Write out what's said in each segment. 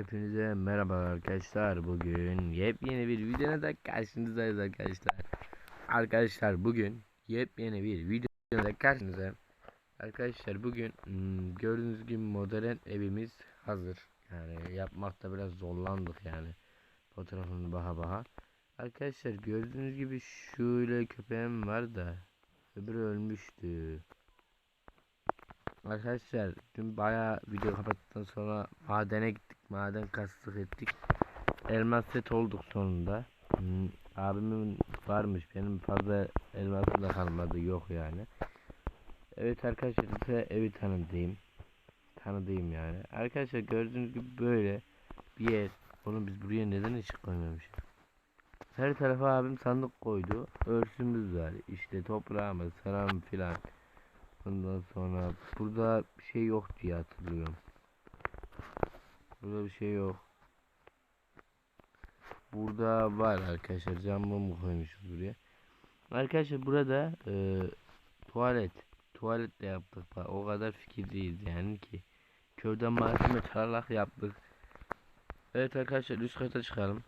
Hepinize merhaba arkadaşlar. Bugün yepyeni bir videoda da karşınızdayız arkadaşlar. Arkadaşlar bugün yepyeni bir videoda da karşınızda. Arkadaşlar bugün hmm, gördüğünüz gibi modern evimiz hazır. Yani yapmakta biraz zorlandık yani. Fotoğrafını baha baha. Arkadaşlar gördüğünüz gibi şöyle köpeğim var da öbürü ölmüştü. Arkadaşlar dün bayağı video kapattıktan sonra madene gittik. Maden kastık ettik. Elmas set olduk sonunda. Hmm, abimin varmış. Benim fazla elmasım da kalmadı. Yok yani. Evet arkadaşlar size evi tanıdayım. Tanıdayım yani. Arkadaşlar gördüğünüz gibi böyle bir yer. Onu biz buraya neden ışık koymamışız? Her tarafa abim sandık koydu. Örsümüz var. İşte toprağımız falan filan. Ondan sonra burada bir şey yok diye hatırlıyorum. Burada bir şey yok. Burada var arkadaşlar. Cam mum koymuşuz buraya. Arkadaşlar burada e, tuvalet. Tuvalet de yaptık. O kadar fikirliyiz yani ki. Köyden malzeme çalarak yaptık. Evet arkadaşlar üst kata çıkalım.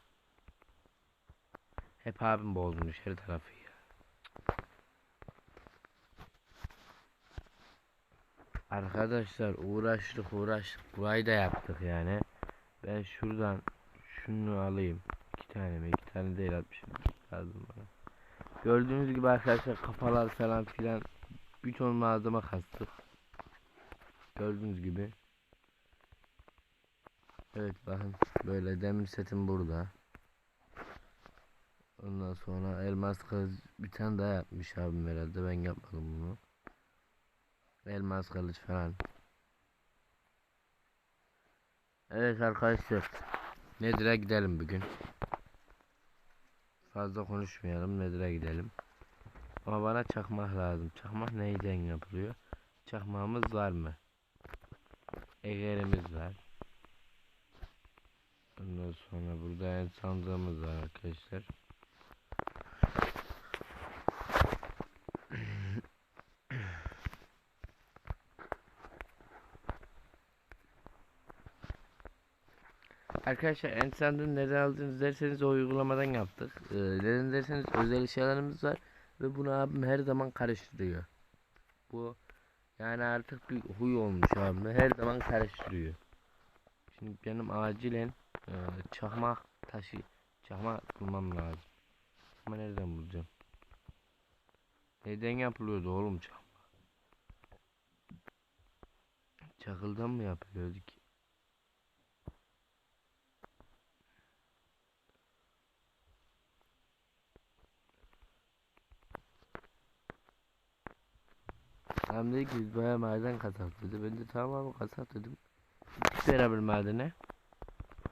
Hep abim bozmuş her tarafı Arkadaşlar uğraştık uğraştık burayı da yaptık yani. Ben şuradan şunu alayım. iki tane mi? iki tane değil atmışım. Lazım bana. Gördüğünüz gibi arkadaşlar kafalar falan filan bir ton malzeme kastık. Gördüğünüz gibi. Evet bakın böyle demir setim burada. Ondan sonra elmas kız bir tane daha yapmış abim herhalde ben yapmadım bunu. Elmas kılıç falan. Evet arkadaşlar. Nedir'e gidelim bugün. Fazla konuşmayalım. Nedir'e gidelim. Ama bana çakmak lazım. Çakmak neyden yapılıyor? Çakmağımız var mı? Egerimiz var. Ondan sonra burada en sandığımız var arkadaşlar. Arkadaşlar Ensan'ın neden aldığınız derseniz o uygulamadan yaptık. Ee, neden derseniz özel eşyalarımız var ve bunu abim her zaman karıştırıyor. Bu yani artık bir huy olmuş abim her zaman karıştırıyor. Şimdi benim acilen e, çakmak taşı çakmak bulmam lazım. Ama nereden bulacağım? Neden yapılıyordu oğlum çakmak? Çakıldan mı yapılıyordu ki? Hem dedi ki biz bayağı maden kasap dedi. Ben de tamam abi kasap dedim. Gittik beraber madene.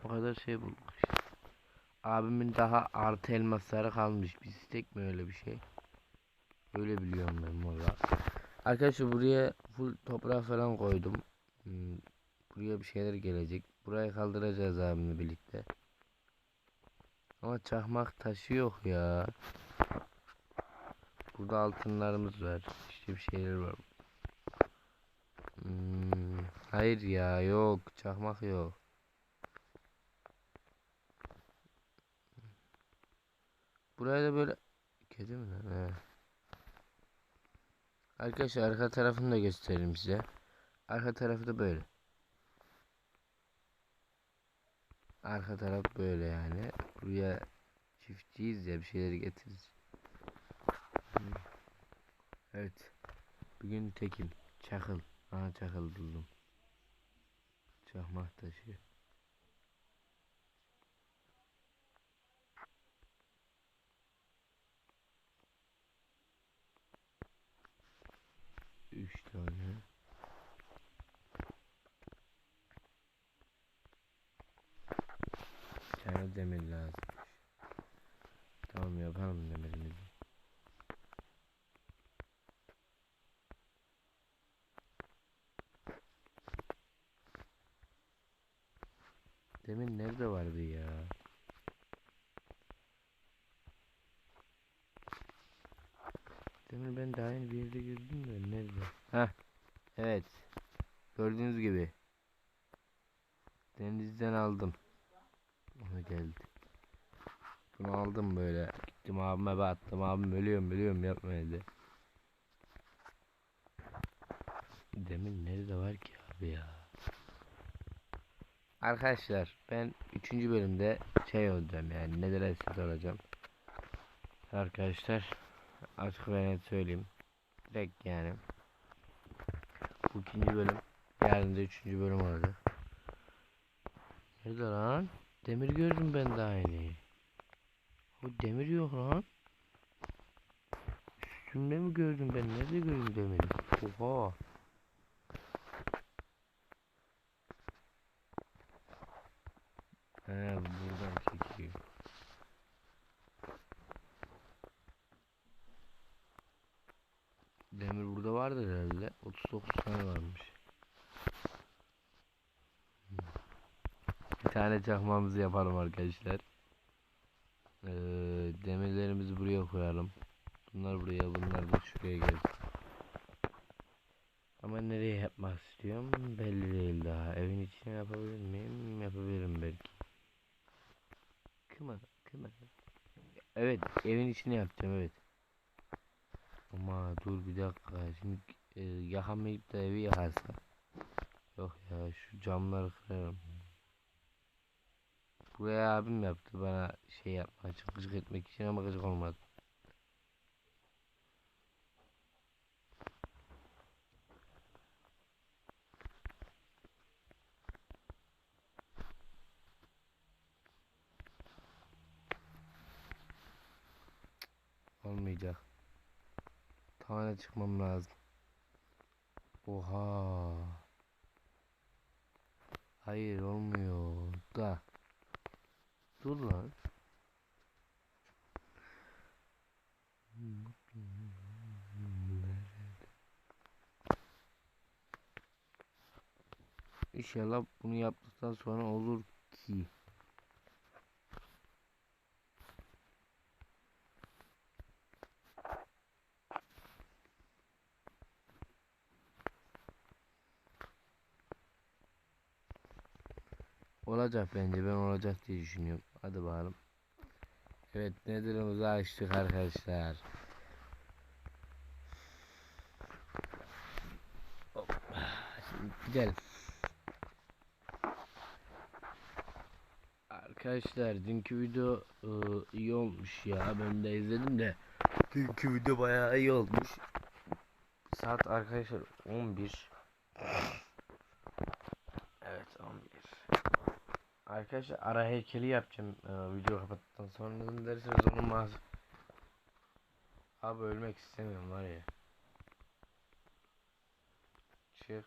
O kadar şey bulduk işte. Abimin daha artı elmasları kalmış. Bir istek mi öyle bir şey? Öyle biliyorum ben valla. Arkadaşlar buraya full toprak falan koydum. Hmm, buraya bir şeyler gelecek. Burayı kaldıracağız abimle birlikte. Ama çakmak taşı yok ya. Burada altınlarımız var. İşte bir şeyler var. Hmm, hayır ya yok. Çakmak yok. Buraya da böyle kedi mi lan? He. Arkadaşlar arka tarafını da göstereyim size. Arka tarafı da böyle. Arka taraf böyle yani. Buraya çiftçiyiz ya bir şeyleri getiririz. Evet. Bugün tekim. Çakıl. Aha çakıl buldum. Çakmak taşı. Üç tane. Bir tane demir lazım. Tamam yapalım demirimizi. Demin nerede vardı ya? Demin ben daha yeni bir yerde gördüm de nerede? Heh. Evet. Gördüğünüz gibi. Denizden aldım. Onu geldi. Bunu aldım böyle. Gittim abime bir attım. Abim ölüyorum ölüyorum yapma dedi. Demir nerede var ki abi ya? Arkadaşlar ben 3. bölümde şey olacağım yani nedir esas olacağım. Arkadaşlar açık ve net söyleyeyim. Direkt yani. Bu ikinci bölüm. Da üçüncü bölüm olacak. Nerede lan? Demir gördüm ben de aynı. O demir yok lan. Üstümde mi gördüm ben? Nerede gördüm demiri? Oha. He buradan çekiyor. Demir burada vardır herhalde. 39 tane varmış. Bir tane çakmamızı yapalım arkadaşlar. Ee, demirlerimizi buraya koyalım. Bunlar buraya, bunlar da şuraya gelsin. Ama nereye yapmak istiyorum belli değil daha. Evin içine yapabilir miyim? Yapabilirim belki. Kıma, kıma. Evet, evin içine yapacağım evet. Ama dur bir dakika. Şimdi e, yakamayıp da evi yakarsa. Yok ya şu camları kırarım. Buraya abim yaptı bana şey yapma gıcık gıcık etmek için ama gıcık olmadı. Olmayacak. Tane çıkmam lazım. Oha. Hayır olmuyor da. Dur lan. İnşallah bunu yaptıktan sonra olur ki. Olacak bence ben olacak diye düşünüyorum. Hadi bakalım. Evet nedirimizi açtık arkadaşlar. Şimdi gidelim. Arkadaşlar dünkü video ıı, iyi olmuş ya ben de izledim de dünkü video bayağı iyi olmuş. Saat arkadaşlar 11. Evet 11. Arkadaşlar ara heykeli yapacağım e, video kapattıktan sonra. Neden derseniz onun mağaz Abi ölmek istemiyorum var ya. Çık.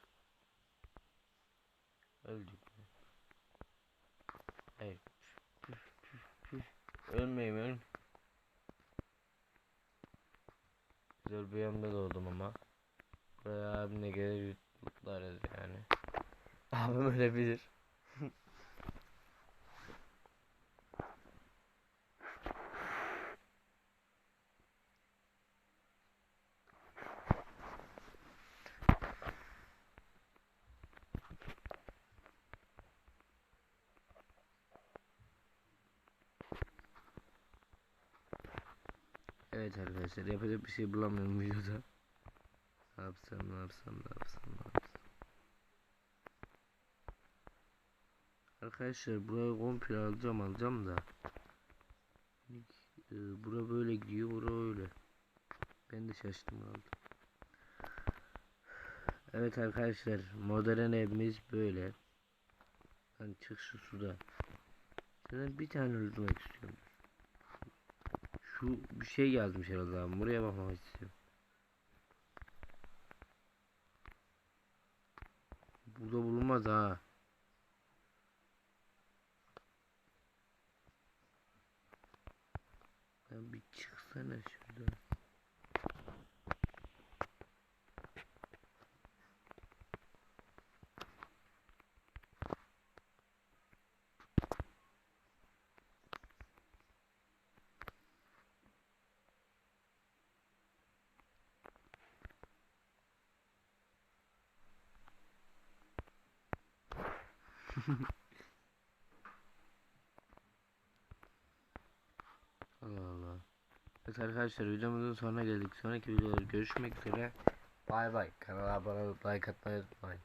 Öldük? Hayır püf, püf, püf. Ölmeyeyim ölüm Güzel bir yanda doğdum ama. Buraya abimle gelir yutlarız yani. Abim ölebilir Evet arkadaşlar yapacak bir şey bulamıyorum videoda. Ne yapsam ne yapsam ne yapsam ne yapsam. Arkadaşlar burayı komple alacağım alacağım da. E, bura böyle gidiyor bura öyle. Ben de şaştım aldım. Evet arkadaşlar modern evimiz böyle. Lan çık şu suda. Senden bir tane öldürmek istiyorum. Şu bir şey yazmış herhalde abi. Buraya bakmak istiyorum. Burada bulunmaz ha. Lan bir çıksana Allah Allah. Evet arkadaşlar videomuzun sonuna geldik. Sonraki videolarda görüşmek üzere. Bay bay. Kanala abone olup like atmayı unutmayın.